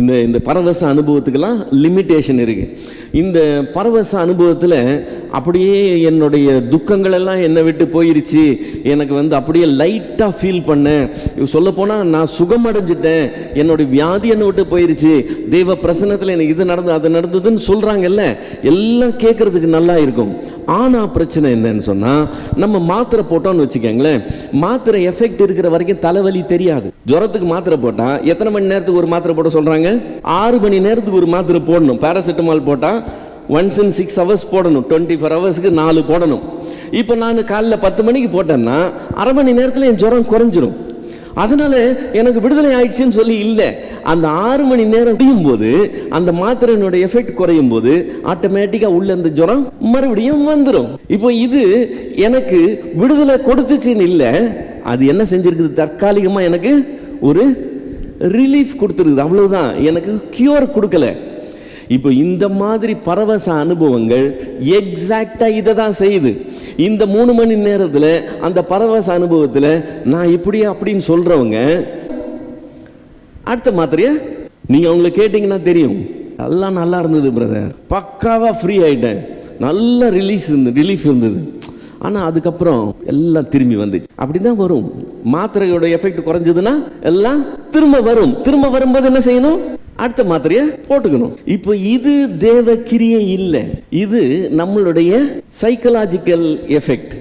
இந்த இந்த பரவச அனுபவத்துக்கெல்லாம் லிமிட்டேஷன் இருக்கு. இந்த பரவச அனுபவத்தில் அப்படியே என்னுடைய துக்கங்கள் எல்லாம் என்னை விட்டு போயிருச்சு. எனக்கு வந்து அப்படியே லைட்டாக ஃபீல் பண்ணேன். சொல்லப்போனால் நான் சுகமடைஞ்சிட்டேன். என்னுடைய வியாதி என்னை விட்டு போயிருச்சு. தெய்வ பிரசன்னத்தில் எனக்கு இது நடந்தது அது நடந்ததுன்னு சொல்கிறாங்கல்ல எல்லாம் கேட்குறதுக்கு நல்லா இருக்கும். ஆனால் பிரச்சனை என்னன்னு சொன்னால் நம்ம மாத்திரை போட்டோம்னு வச்சுக்கோங்களேன். மாத்திரை எஃபெக்ட் இருக்கிற வரைக்கும் தலைவலி தெரியாது. ஜுரத்துக்கு மாத்திரை போட்டால் எத்தனை மணி நேரத்துக்கு ஒரு மாத்திரை போட சொல்கிறாங்க ஆறு மணி நேரத்துக்கு ஒரு மாத்திரை போடணும். பேராசிட்டமால் போட்டால் ஒன்ஸ் இன் சிக்ஸ் ஹவர்ஸ் போடணும். டுவெண்ட்டி ஃபோர் ஹவர்ஸ்க்கு நாலு போடணும். இப்போ நான் காலைல பத்து மணிக்கு போட்டேன்னா அரை மணி நேரத்தில் என் ஜுரம் குறைஞ்சிரும். அதனால எனக்கு விடுதலை ஆயிடுச்சுன்னு சொல்லி இல்லை. அந்த ஆறு மணி நேரம் முடியும் போது அந்த மாத்திரையினுடைய எஃபெக்ட் குறையும் போது ஆட்டோமேட்டிக்காக உள்ள அந்த ஜுரம் மறுபடியும் வந்துடும் இப்போ இது எனக்கு விடுதலை கொடுத்துச்சுன்னு இல்லை. அது என்ன செஞ்சிருக்குது? தற்காலிகமாக எனக்கு ஒரு ரிலீஃப் கொடுத்துருக்குது. அவ்வளவுதான். எனக்கு கியூர் கொடுக்கல. இப்போ இந்த மாதிரி பரவச அனுபவங்கள் எக்ஸாக்டாக இதை தான் செய்யுது. இந்த மூணு மணி நேரத்தில் அந்த பரவச அனுபவத்தில் நான் இப்படியே அப்படின்னு சொல்றவங்க அடுத்த மாத்திரைய? நீங்க அவங்கள கேட்டிங்கன்னா தெரியும். எல்லாம் நல்லா இருந்தது பிரதர் பக்காவா ஃப்ரீ ஆயிட்டேன். நல்ல ரிலீஸ் இருந்து ரிலீஃப் இருந்தது. ஆனால் அதுக்கப்புறம் எல்லாம் திரும்பி வந்துச்சு. அப்படிதான் வரும். மாத்திரையோட எஃபெக்ட் குறைஞ்சதுன்னா எல்லாம் திரும்ப வரும். திரும்ப வரும்போது என்ன செய்யணும்? அடுத்த மாத்திரையை போட்டுக்கணும். இப்போ இது தேவ கிரியை இல்லை. இது நம்மளுடைய சைக்கலாஜிக்கல் எஃபெக்ட்